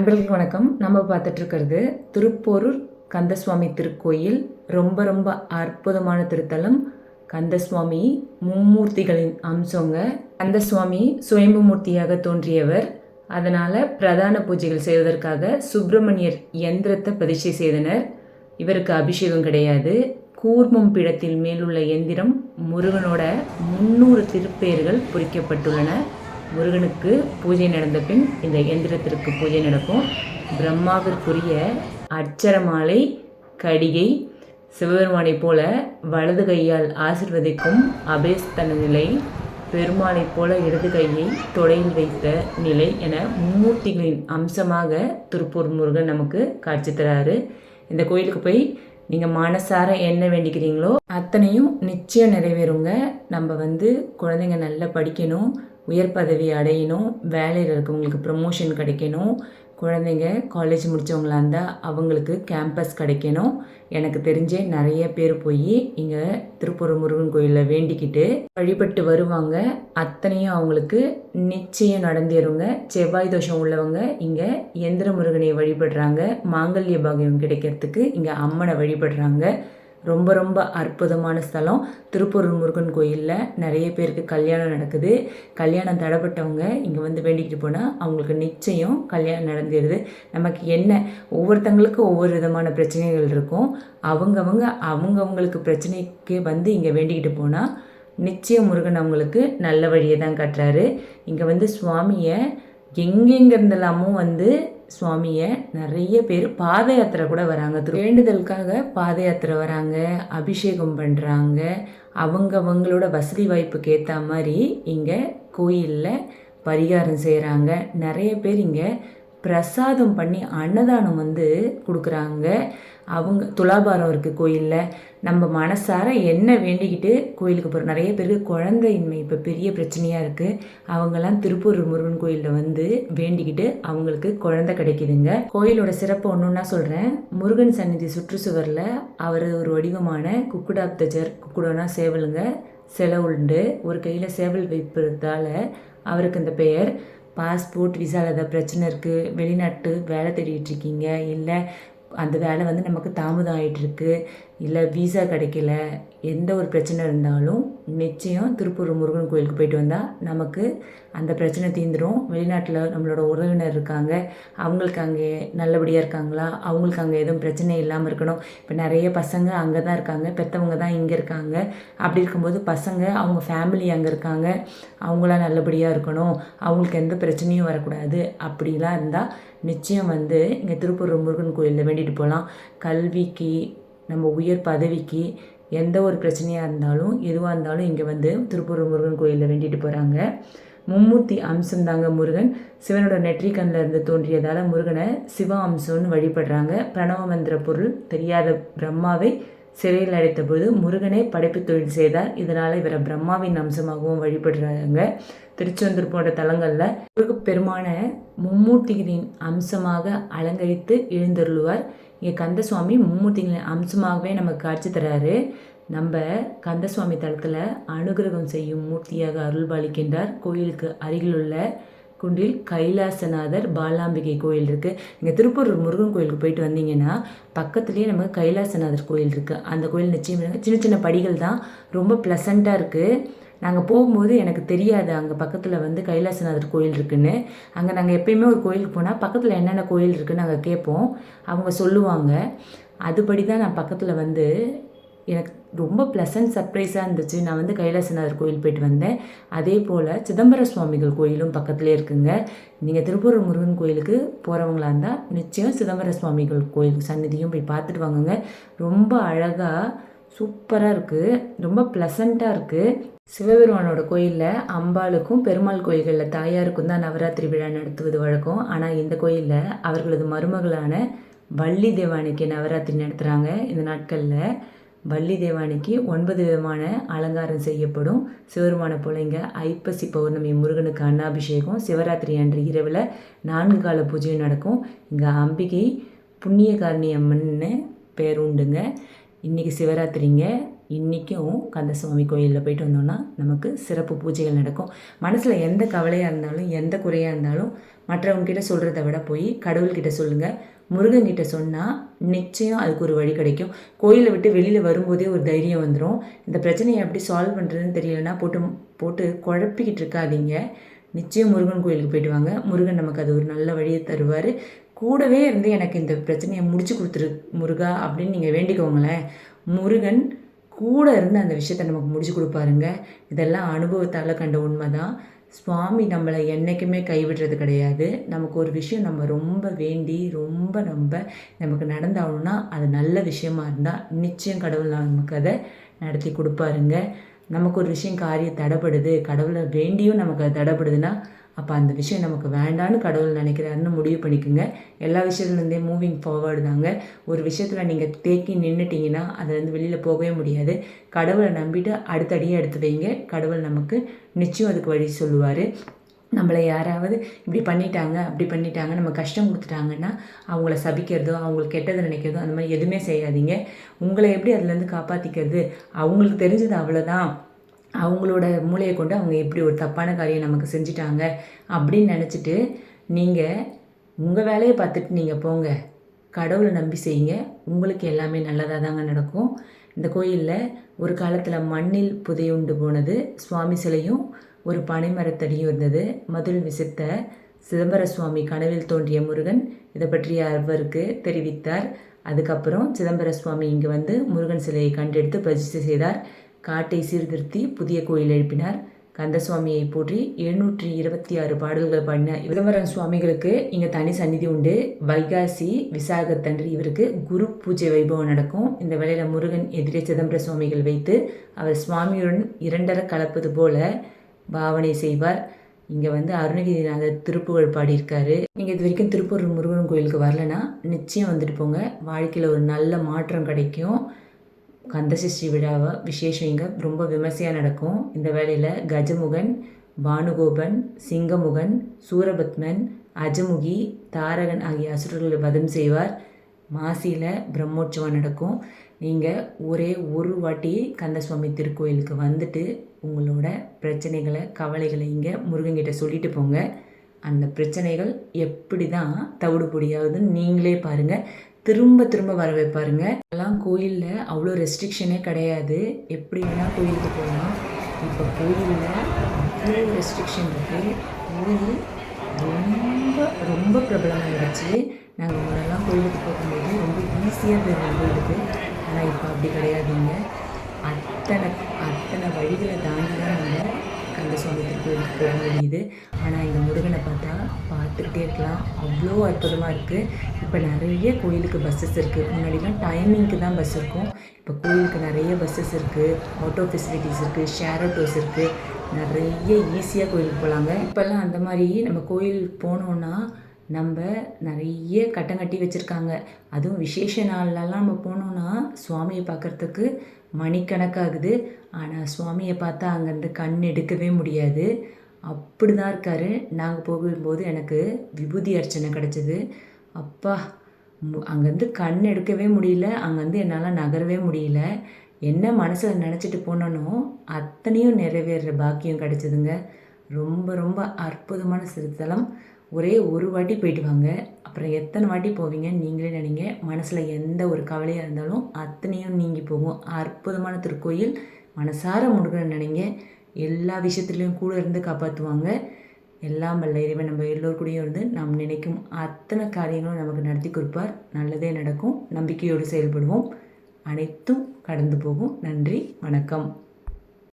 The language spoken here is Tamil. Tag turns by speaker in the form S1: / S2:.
S1: நண்பர்களுக்கு வணக்கம். நம்ம பார்த்துட்டு இருக்கிறது திருப்போரூர் கந்தசுவாமி திருக்கோயில். ரொம்ப ரொம்ப அற்புதமான திருத்தலம். கந்தசுவாமி மும்மூர்த்திகளின் அம்சங்க. கந்தசுவாமி சுயம்பு மூர்த்தியாக தோன்றியவர். அதனால் பிரதான பூஜைகள் செய்வதற்காக சுப்பிரமணியர் எந்திரத்தை பிரதிஷ்டை செய்தனர். இவருக்கு அபிஷேகம் கிடையாது. கூர்மம் பீடத்தில் மேலுள்ள எந்திரம் முருகனோட முன்னூறு திருப்பெயர்கள் பொறிக்கப்பட்டுள்ளன. முருகனுக்கு பூஜை நடந்த பின் இந்த எந்திரத்திற்கு பூஜை நடக்கும். பிரம்மாவிற்குரிய அட்சரமாலை கடிகை சிவபெருமானை போல வலது கையால் ஆசிர்வதிக்கும் அபேஸ்தன நிலை பெருமானை போல இடது கையை தொடையில் வைத்த நிலை என மும்மூர்த்திகளின் அம்சமாக திருப்பூர் முருகன் நமக்கு காட்சி தராரு. இந்த கோயிலுக்கு போய் நீங்கள் மனசார என்ன வேண்டிக்கிறீங்களோ அத்தனையும் நிச்சயம் நிறைவேறுங்க. நம்ம வந்து குழந்தைங்க நல்லா படிக்கணும். உயர் பதவி அடையணும் வேலையில் இருக்கவங்களுக்கு ப்ரமோஷன் கிடைக்கணும் குழந்தைங்க காலேஜ் முடித்தவங்களா இருந்தால் அவங்களுக்கு கேம்பஸ் கிடைக்கணும். எனக்கு தெரிஞ்சே நிறைய பேர் போய் இங்கே திருப்பூர் முருகன் கோயிலில் வேண்டிக்கிட்டு வழிபட்டு வருவாங்க. அத்தனையும் அவங்களுக்கு நிச்சயம் நடந்தேறுங்க. செவ்வாய் தோஷம் உள்ளவங்க இங்கே எந்திர முருகனை வழிபடுறாங்க. மாங்கல்ய பாகியம் கிடைக்கிறதுக்கு இங்கே அம்மனை வழிபடுறாங்க. ரொம்ப ரொம்ப அற்புதமான ஸ்தலம். திருப்பூர் முருகன் கோயிலில் நிறைய பேருக்கு கல்யாணம் நடக்குது. கல்யாணம் தடைப்பட்டவங்க இங்கே வந்து வேண்டிக்கிட்டு போனால் அவங்களுக்கு நிச்சயம் கல்யாணம் நடந்துடுது நமக்கு என்ன ஒவ்வொருத்தங்களுக்கும் ஒவ்வொரு விதமான பிரச்சனைகள் இருக்கும். அவங்கவங்க அவங்கவுங்களுக்கு பிரச்சனைக்கு வந்து இங்கே வேண்டிக்கிட்டு போனால் நிச்சயம் முருகன் அவங்களுக்கு நல்ல வழியை தான் காட்டுறாரு. இங்கே வந்து சுவாமியை எங்கெங்கிருந்தெல்லாமும் வந்து சுவாமியை நிறைய பேர் பாத யாத்திரை கூட வராங்க. திரு வேண்டுதலுக்காக பாத யாத்திரை வராங்க அபிஷேகம் பண்ணுறாங்க அவங்க அவங்களோட வசதி வாய்ப்புக்கு ஏற்ற மாதிரி இங்கே கோயிலில் பரிகாரம் செய்கிறாங்க நிறைய பேர் இங்கே பிரசாதம் பண்ணி அன்னதானம் வந்து கொடுக்குறாங்க. அவங்க துலாபாரம் இருக்குது கோயிலில். நம்ம மனசார என்ன வேண்டிக்கிட்டு கோயிலுக்கு போகிறோம் நிறைய பேருக்கு குழந்தையின்மை இப்போ பெரிய பிரச்சனையாக இருக்குது அவங்கெல்லாம் திருப்பூர் முருகன் கோயிலில் வந்து வேண்டிக்கிட்டு அவங்களுக்கு குழந்தை கிடைக்குதுங்க. கோயிலோட சிறப்பு ஒன்று ஒன்றா சொல்கிறேன் முருகன் சந்நிதி சுற்றுச்சுவரில் அவர் ஒரு வடிவமான குக்குடாப்தஜர் குக்குடோனா சேவலுங்க செலவு உண்டு. ஒரு கையில் சேவல் வைப்பதால் அவருக்கு இந்த பெயர். பாஸ்போர்ட் விசாவில் ஏதாவது பிரச்சனை இருக்குது வெளிநாட்டு வேலை தேடிட்டு இல்லை அந்த வேலை வந்து நமக்கு தாமதம் ஆகிட்டுருக்கு இல்லை வீசா கிடைக்கல. எந்த ஒரு பிரச்சனை இருந்தாலும் நிச்சயம் திருப்பூர் முருகன் கோயிலுக்கு போயிட்டு வந்தால் நமக்கு அந்த பிரச்சனை தீந்துடும் வெளிநாட்டில் நம்மளோட உறவினர் இருக்காங்க. அவங்களுக்கு அங்கே நல்லபடியாக இருக்காங்களா? அவங்களுக்கு அங்கே எதுவும் பிரச்சனை இல்லாமல் இருக்கணும். இப்போ நிறைய பசங்க அங்கே தான் இருக்காங்க. பெற்றவங்க தான் இங்கே இருக்காங்க. அப்படி இருக்கும்போது பசங்க அவங்க ஃபேமிலி அங்கே இருக்காங்க. அவங்களாம் நல்லபடியாக இருக்கணும். அவங்களுக்கு எந்த பிரச்சனையும் வரக்கூடாது. அப்படிலாம் இருந்தால் நிச்சயம் வந்து இங்கே திருப்பூர் முருகன் கோயிலில் வேண்டிட்டு போகலாம் கல்விக்கு நம்ம உயர் பதவிக்கு எந்த ஒரு பிரச்சனையாக இருந்தாலும் எதுவாக இருந்தாலும் இங்கே வந்து திருப்பூர் முருகன் கோயிலில் வேண்டிட்டு போகிறாங்க மும்மூர்த்தி அம்சம் தாங்க முருகன். சிவனோட நெற்றிக்கண்ணில் இருந்து தோன்றியதால் முருகனை சிவ அம்சம்னு வழிபடுறாங்க. பிரணவ மந்திர பொருள் தெரியாத பிரம்மாவை சிறையில் அடைத்த முருகனே படைப்பு தொழில் செய்தார். இதனால் இவரை பிரம்மாவின் அம்சமாகவும் வழிபடுறாங்க திருச்செந்தூர் போன்ற தலங்களில் முருக பெருமான மும்மூர்த்திகளின் அம்சமாக அலங்கரித்து எழுந்தருளுவார். இங்கே கந்தசுவாமி மும்மூர்த்திகளின் அம்சமாகவே நமக்கு காட்சி தராரு. நம்ம கந்தசுவாமி தலத்தில் அனுகிரகம் செய்யும் மூர்த்தியாக அருள்பாலிக்கின்றார். கோயிலுக்கு அருகிலுள்ள குன்றில் கைலாசநாதர் பாலாம்பிகை கோயில் இருக்குது இங்கே திருப்பூர் முருகன் கோயிலுக்கு போயிட்டு வந்தீங்கன்னா பக்கத்துலேயே நமக்கு கைலாசநாதர் கோயில் இருக்குது அந்த கோயில் நிச்சயம் சின்ன சின்ன படிகள் தான். ரொம்ப ப்ளசண்ட்டாக இருக்குது நாங்கள் போகும்போது எனக்கு தெரியாது அங்கே பக்கத்தில் வந்து கைலாசநாதர் கோயில் இருக்குன்னு. அங்கே நாங்கள் எப்பயுமே ஒரு கோயிலுக்கு போனால் பக்கத்தில் என்னென்ன கோயில் இருக்குன்னு நாங்கள் கேட்போம். அவங்க சொல்லுவாங்க. அதுபடி தான் நான் பக்கத்தில் வந்து எனக்கு ரொம்ப ப்ளசன்ட் சர்ப்ரைஸாக இருந்துச்சு. நான் வந்து கைலாசநாதர் கோயில் போயிட்டு வந்தேன். அதே போல் சிதம்பர சுவாமிகள் கோயிலும் பக்கத்துலேயே இருக்குங்க. நீங்கள் திருப்பூர் முருகன் கோயிலுக்கு போகிறவங்களா இருந்தால் நிச்சயம் சிதம்பர சுவாமிகள் கோயில் சந்நிதியும் போய் பார்த்துட்டு வாங்குங்க. ரொம்ப அழகாக சூப்பராக இருக்குது ரொம்ப ப்ளசண்ட்டாக இருக்குது சிவபெருமானோட கோயிலில் அம்பாளுக்கும் பெருமாள் கோயில்களில் தாயாருக்கும் தான் நவராத்திரி விழா நடத்துவது வழக்கம். ஆனால் இந்த கோயிலில் அவர்களது மருமகளான வள்ளி தேவானிக்கு நவராத்திரி நடத்துகிறாங்க இந்த நாட்களில் வள்ளி தேவானிக்கு ஒன்பது விதமான அலங்காரம் செய்யப்படும். சிவருமான பிள்ளைங்க ஐப்பசி பௌர்ணமி முருகனுக்கு அன்னாபிஷேகம் சிவராத்திரி அன்று இரவில் நான்கு கால பூஜையும் நடக்கும். இங்கே அம்பிகை புண்ணியகாரணி அம்மன்னு பேர் உண்டுங்க. இன்றைக்கி சிவராத்திரிங்க. இன்றைக்கும் கந்தசுவாமி கோயிலில் போயிட்டு வந்தோம்னா நமக்கு சிறப்பு பூஜைகள் நடக்கும். மனசில் எந்த கவலையாக இருந்தாலும் எந்த குறையாக இருந்தாலும் மற்றவங்கக்கிட்ட சொல்கிறத விட போய் கடவுள்கிட்ட சொல்லுங்கள் முருகன்கிட்ட சொன்னால் நிச்சயம் அதுக்கு ஒரு வழி கிடைக்கும். கோயிலை விட்டு வெளியில் வரும்போதே ஒரு தைரியம் வந்துடும் இந்த பிரச்சனையை எப்படி சால்வ் பண்ணுறதுன்னு தெரியலனா போட்டு போட்டு குழப்பிக்கிட்டு இருக்காதீங்க. நிச்சயம் முருகன் கோயிலுக்கு போயிட்டு வாங்க. முருகன் நமக்கு அது ஒரு நல்ல வழியை தருவார். கூடவே இருந்து எனக்கு இந்த பிரச்சனையை முடிச்சு கொடுத்துரு முருகா அப்படின்னு நீங்கள் வேண்டிக்கோங்களேன். முருகன் கூட இருந்து அந்த விஷயத்தை நமக்கு முடிச்சு கொடுப்பாருங்க. இதெல்லாம் அனுபவத்தால் கண்ட உண்மை தான் சுவாமி நம்மளை என்றைக்குமே கைவிடுறது கிடையாது. நமக்கு ஒரு விஷயம் நம்ம ரொம்ப வேண்டி ரொம்ப ரொம்ப நமக்கு நடந்தாகணும்னா அது நல்ல விஷயமா இருந்தால் நிச்சயம் கடவுள் நமக்கு அதை நடத்தி கொடுப்பாருங்க. நமக்கு ஒரு விஷயம் காரியம் தடைப்படுது கடவுளை வேண்டியும் நமக்கு அது தடைப்படுதுன்னா அப்போ அந்த விஷயம் நமக்கு வேண்டான்னு கடவுள் நினைக்கிறாருன்னு முடிவு பண்ணிக்கோங்க. எல்லா விஷயத்துலேருந்தே மூவிங் ஃபார்வர்டு தாங்க. ஒரு விஷயத்தில் நீங்கள் தேக்கி நின்றுட்டிங்கன்னா அதுலேருந்து வெளியில் போகவே முடியாது. கடவுளை நம்பிட்டு அடுத்தடியே எடுத்து வைங்க. கடவுள் நமக்கு நிச்சயம் அதுக்கு வழி சொல்லுவார். நம்மளை யாராவது இப்படி பண்ணிட்டாங்க அப்படி பண்ணிட்டாங்க நம்ம கஷ்டம் கொடுத்துட்டாங்கன்னா அவங்கள சபிக்கிறதோ அவங்களுக்கு கெட்டது நினைக்கிறதோ அந்த மாதிரி எதுவுமே செய்யாதீங்க. உங்களை எப்படி அதுலேருந்து காப்பாற்றிக்கிறது அவங்களுக்கு தெரிஞ்சது அவ்வளோதான் அவங்களோட மூளையை கொண்டு அவங்க எப்படி ஒரு தப்பான காரியம் நமக்கு செஞ்சிட்டாங்க அப்படின்னு நினச்சிட்டு நீங்கள் உங்கள் வேலையை பார்த்துட்டு நீங்கள் போங்க. கடவுளை நம்பி செய்யுங்க. உங்களுக்கு எல்லாமே நல்லதாக தாங்க நடக்கும். இந்த கோயிலில் ஒரு காலத்தில் மண்ணில் புதையுண்டு போனது. சுவாமி சிலையும் ஒரு பனைமரத்தடியும் இருந்தது. மதுள் விசித்த சிதம்பர சுவாமி கனவில் தோன்றிய முருகன் இதை பற்றி அவருக்கு தெரிவித்தார். அதுக்கப்புறம் சிதம்பர சுவாமி இங்கே வந்து முருகன் சிலையை கண்டெடுத்து பிரதிஷ்டை செய்தார். காட்டை சீர்திருத்தி புதிய கோயில் எழுப்பினார். கந்தசுவாமியை போற்றி எழுநூற்றி இருபத்தி ஆறு பாடல்கள் பாடின சிதம்பரம் சுவாமிகளுக்கு இங்கே தனி சந்நிதி உண்டு. வைகாசி விசாகத்தன்று இவருக்கு குரு பூஜை வைபவம் நடக்கும். இந்த வேளையில் முருகன் எதிரே சிதம்பர சுவாமிகள் வைத்து அவர் சுவாமியுடன் இரண்டரை கலப்பது போல பாவனை செய்வார். இங்கே வந்து அருணகிரிநாதர் திருப்புகழ் பாடியிருக்காரு. நீங்கள் இது வரைக்கும் திருப்பூர் முருகன் கோயிலுக்கு வரலன்னா நிச்சயம் வந்துட்டு போங்க. வாழ்க்கையில் ஒரு நல்ல மாற்றம் கிடைக்கும். கந்தசஷ்டி விழாவை விசேஷம் இங்கே ரொம்ப விமர்சையாக நடக்கும். இந்த வேலையில் கஜமுகன் பானுகோபன் சிங்கமுகன் சூரபத்மன் அஜமுகி தாரகன் ஆகிய அசுரர்களை வதம் செய்வார். மாசியில் பிரம்மோற்சவம் நடக்கும். நீங்கள் ஒரே ஒரு வாட்டி கந்தசுவாமி திருக்கோயிலுக்கு வந்துட்டு உங்களோட பிரச்சனைகளை கவலைகளை இங்கே முருகன்கிட்ட சொல்லிட்டு போங்க. அந்த பிரச்சனைகள் எப்படி தான் தவிடுபொடியாகுதுன்னு நீங்களே பாருங்கள் திரும்ப திரும்ப வர வைப்பாருங்க. எல்லாம் கோயிலில் அவ்வளோ ரெஸ்ட்ரிக்ஷனே கிடையாது. எப்படி வேணால் கோயிலுக்கு போகலாம். இப்போ கோயிலில் அவ்வளோ ரெஸ்ட்ரிக்ஷன் இருக்குது கோயில் ரொம்ப ரொம்ப பிரபலமாகிடுச்சு நாங்கள் முன்னெல்லாம் கோயிலுக்கு போகும்போது ரொம்ப ஈஸியாக போயிருந்தோம் கோயிலுக்கு. ஆனால் இப்போ அப்படி கிடையாதுங்க. அத்தனை அத்தனை வழிகளை தாண்டி தான் கந்த கந்தசுவாமி திருக்கோயிலுக்கு போக முடியுது. ஆனால் இந்த முருகனை பார்த்தா பார்த்துக்கிட்டே இருக்கலாம். அவ்வளோ அற்புதமாக இருக்குது இப்போ நிறைய கோயிலுக்கு பஸ்ஸஸ் இருக்குது முன்னாடிலாம் டைமிங்க்கு தான் பஸ் இருக்கும். இப்போ கோயிலுக்கு நிறைய பஸ்ஸஸ் இருக்குது ஆட்டோ ஃபெசிலிட்டிஸ் இருக்குது ஷேர் ஆட்டோஸ் இருக்குது நிறைய ஈஸியாக கோயிலுக்கு போகலாங்க இப்போல்லாம் அந்த மாதிரி நம்ம கோயில் போனோன்னா நம்ம நிறைய கட்டம் கட்டி வச்சுருக்காங்க. அதுவும் விசேஷ நாள்லலாம் நம்ம போனோன்னா சுவாமியை பார்க்குறதுக்கு மணிக்கணக்காகுது. ஆனால் சுவாமியை பார்த்தா அங்கேருந்து கண் எடுக்கவே முடியாது. அப்படி தான் இருக்கார். நாங்கள் போகும்போது எனக்கு விபூதி அர்ச்சனை கிடச்சிது. அப்பா அங்கேருந்து கண் எடுக்கவே முடியல. அங்கேருந்து என்னால் நகரவே முடியல. என்ன மனசில் நினச்சிட்டு போனனோ அத்தனையும் நிறைவேறுற பாக்கியம் கிடச்சிதுங்க. ரொம்ப ரொம்ப அற்புதமான சிறுத்தலம். ஒரே ஒரு வாட்டி போயிட்டு வாங்க. அப்புறம் எத்தனை வாட்டி போவீங்க நீங்களே நினைங்க. மனசில் எந்த ஒரு கவலையாக இருந்தாலும் அத்தனையும் நீங்கி போகும். அற்புதமான திருக்கோயில். மனசார முருகன் நினைங்க. எல்லா விஷயத்துலேயும் கூட இருந்து காப்பாற்றுவாங்க எல்லாம் வல்ல இறைவன் நம்ம எல்லோருக்கூடையும் இருந்து நாம் நினைக்கும் அத்தனை காரியங்களும் நமக்கு நடத்தி கொடுப்பார். நல்லதே நடக்கும். நம்பிக்கையோடு செயல்படுவோம். அனைத்தும் கடந்து போகும். நன்றி. வணக்கம்.